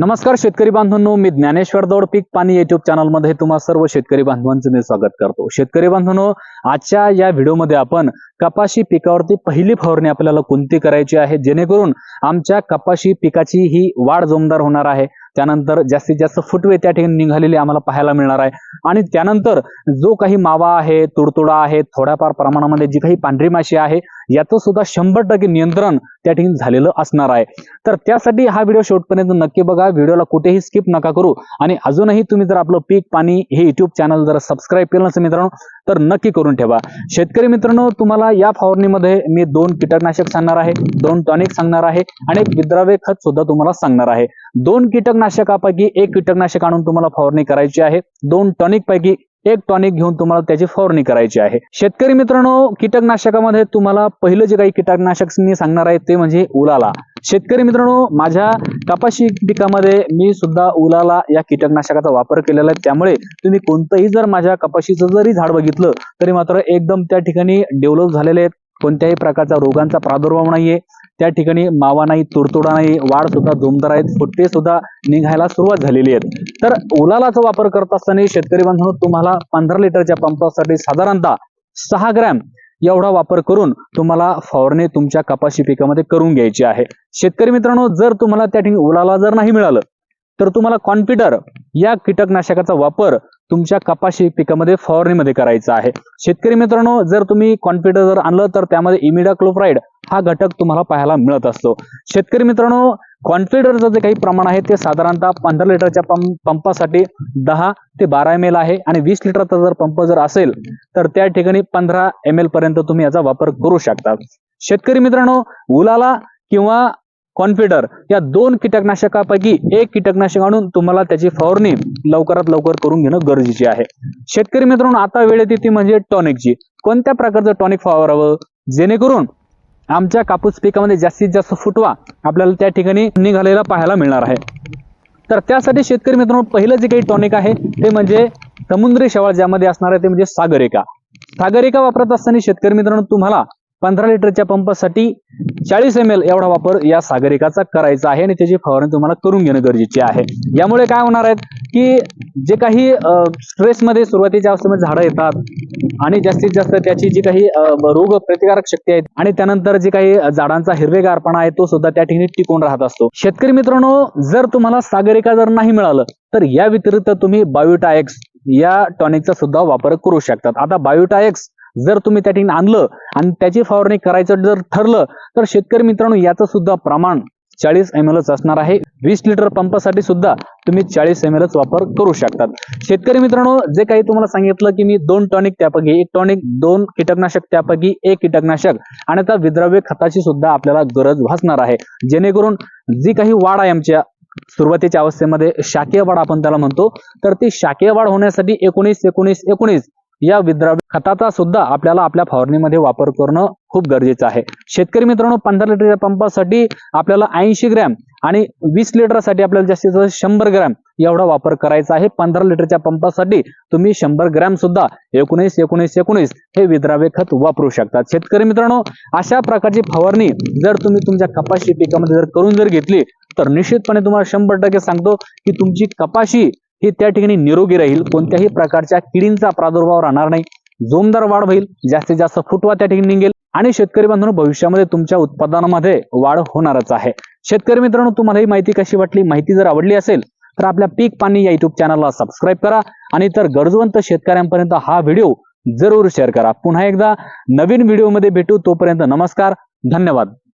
नमस्कार शेतकरी बांधवांनो. मी ज्ञानेश्वर दौड पीक पाणी युट्यूब चॅनलमध्ये तुम्हा सर्व शेतकरी बांधवांचं मी स्वागत करतो. शेतकरी बांधवांनो आजच्या या व्हिडिओमध्ये आपण कपाशी पिकावरती पहिली फवारणी आपल्याला कोणती करायची आहे? जेणेकरून आमच्या कपाशी पिकाची ही वाढ जोमदार होणार आहे. त्यानंतर जास्तीत जास्त फुटवे त्या ठिकाणी निघालेले आम्हाला पाहायला मिळणार आहे. आणि त्यानंतर जो काही मावा आहे तुडतुडा आहे थोड्याफार प्रमाणामध्ये जी काही पांढरी माशी आहे याचं सुद्धा शंभर टक्के नियंत्रण त्या ठिकाणी झालेलं असणार आहे. तर त्यासाठी हा व्हिडिओ शेवटपर्यंत नक्की बघा. व्हिडिओला कुठेही स्किप नका करू. आणि अजूनही तुम्ही जर आपलं पीक पाणी हे युट्यूब चॅनल जर सबस्क्राईब केलं नसेल मित्रांनो तर नक्की करून ठेवा. शेतकरी मित्रांनो तुम्हाला या फवारणीमध्ये मी दोन कीटकनाशक सांगणार आहे दोन टॉनिक सांगणार आहे आणि एक विद्राव्य खत सुद्धा तुम्हाला सांगणार आहे. दोन कीटकनाशकापैकी एक कीटकनाशक आणून तुम्हाला फवारणी करायची आहे. दोन टॉनिक पैकी एक टॉनिक घेऊन तुम्हाला त्याची फवारणी करायची आहे. शेतकरी मित्रांनो कीटकनाशकामध्ये तुम्हाला पहिलं जे काही कीटकनाशक मी सांगणार आहे ते म्हणजे उलाला. शेतकरी मित्रांनो माझ्या कपाशी पिकामध्ये मी सुद्धा उलाला या कीटकनाशकाचा वापर केलेला आहे. त्यामुळे तुम्ही कोणतंही जर माझ्या कपाशीचं जरी झाड बघितलं तरी मात्र एकदम त्या ठिकाणी डेव्हलप झालेले आहेत. कोणत्याही प्रकारचा रोगांचा प्रादुर्भाव नाहीये. त्या ठिकाणी मावा नाही तुडतुडा नाही वाढ सुद्धा जोमदार आहेत. फुट्टे सुद्धा निघायला सुरुवात झालेली आहेत. तर उलालाचा वापर करत असताना शेतकरी बांधून तुम्हाला पंधरा लिटरच्या पंपासाठी साधारणतः सहा ग्रॅम एवढा वापर करून तुम्हाला फवारणी तुमच्या कपाशी पिकामध्ये करून घ्यायची आहे. शेतकरी मित्रांनो जर तुम्हाला त्या ठिकाणी उलाला जर नाही मिळालं तर तुम्हाला कॉन्फिडर या कीटकनाशकाचा वापर तुमच्या कपाशी पिकामध्ये फवारणीमध्ये करायचा आहे. शेतकरी मित्रांनो जर तुम्ही कॉन्फिडर जर आणलं तर त्यामध्ये इमिडा क्लोप्राईड हा घटक तुम्हाला पाहायला मिळत असतो. शेतकरी मित्रांनो कॉन्फिडरचं जे काही प्रमाण आहे ते साधारणतः पंधरा लिटरच्या पंप पंपासाठी दहा ते बारा एम एल आहे आणि वीस लिटरचा जर पंप जर असेल तर त्या ठिकाणी पंधरा एम एल पर्यंत तुम्ही याचा वापर करू शकता. शेतकरी मित्रांनो उलाला किंवा कॉन्फिडर या दोन कीटकनाशकापैकी एक कीटकनाशक आणून तुम्हाला त्याची फवारणी लवकरात लवकर करून घेणं गरजेचे आहे. शेतकरी मित्रांनो आता वेळ येते ती म्हणजे टॉनिकची कोणत्या प्रकारचं टॉनिक फवारावं? जेणेकरून आमच्या कापूस पिकामध्ये जास्तीत जास्त फुटवा आपल्याला त्या ठिकाणी निघालेला पाहायला मिळणार आहे. तर त्यासाठी शेतकरी मित्रांनो पहिलं जे काही टॉनिक आहे ते म्हणजे समुद्री शेवाळ ज्यामध्ये असणार आहे ते म्हणजे सागरिका. सागरिका वापरत असताना शेतकरी मित्रांनो तुम्हाला पंधरा लिटरच्या पंपासाठी चाळीस एम एल एवढा वापर या सागरिकाचा करायचा आहे आणि त्याची फवारणी तुम्हाला करून घेणं गरजेचे आहे. यामुळे काय होणार आहेत की जे काही स्ट्रेसमध्ये सुरुवातीच्या अवस्थेमध्ये झाडं येतात आणि जास्तीत जास्त त्याची जी काही रोग प्रतिकारक शक्ती आहे आणि त्यानंतर जे काही झाडांचा हिरवेगारपणा आहे तो सुद्धा त्या ठिकाणी टिकून राहत असतो. शेतकरी मित्रांनो जर तुम्हाला सागरिका जर नाही मिळालं तर या व्यतिरिक्त तुम्ही बायोटा एक्स या टॉनिकचा सुद्धा वापर करू शकतात. आता बायोटाएक्स जर तुम्ही त्या ठिकाणी आणलं आणि त्याची फवारणी करायचं जर ठरलं तर शेतकरी मित्रांनो याचं सुद्धा प्रमाण चाळीस एम एलच असणार आहे. वीस लिटर पंपासाठी सुद्धा तुम्ही चाळीस एम एलच वापर करू शकतात. शेतकरी मित्रांनो जे काही तुम्हाला सांगितलं की मी दोन टॉनिक त्यापैकी एक टॉनिक दोन कीटकनाशक त्यापैकी एक कीटकनाशक आणि आता विद्राव्य खताची सुद्धा आपल्याला गरज भासणार आहे. जेणेकरून जी काही वाढ आहे आमच्या सुरुवातीच्या अवस्थेमध्ये शाकीय वाढ आपण त्याला म्हणतो तर ती शाकीय वाढ होण्यासाठी एकोणीस एकोणीस एकोणीस या विद्राव्य खताचा सुद्धा आपल्याला आपल्या फवारणीमध्ये वापर करणं खूप गरजेचं आहे. शेतकरी मित्रांनो पंधरा लिटरच्या पंपासाठी आपल्याला ऐंशी ग्रॅम आणि वीस लिटरसाठी आपल्याला जास्तीत जास्त शंभर ग्रॅम एवढा वापर करायचा आहे. पंधरा लिटरच्या पंपासाठी तुम्ही शंभर ग्रॅम सुद्धा एकोणीस एकोणीस एकोणीस हे विद्राव्य खत वापरू शकतात शेतकरी मित्रांनो अशा प्रकारची फवारणी जर तुम्ही तुमच्या कपाशी पिकामध्ये जर करून जर घेतली तर निश्चितपणे तुम्हाला शंभर टक्के सांगतो की तुमची कपाशी ही त्या ठिकाणी निरोगी राहील कोणत्याही प्रकारच्या किडींचा प्रादुर्भाव राहणार नाही. जोमदार वाढ होईल जास्तीत जास्त फुटवा त्या ठिकाणी निघेल आणि शेतकरी बांधवांनो भविष्यामध्ये तुमच्या उत्पादनामध्ये वाढ होणारच आहे. शेतकरी मित्रांनो तुम्हाला ही माहिती कशी वाटली? माहिती जर आवडली असेल तर आपल्या पीक पाणी या युट्यूब चॅनलला सबस्क्राईब करा आणि तर गरजवंत शेतकऱ्यांपर्यंत हा व्हिडिओ जरूर शेअर करा. पुन्हा एकदा नवीन व्हिडिओमध्ये भेटू तोपर्यंत नमस्कार धन्यवाद.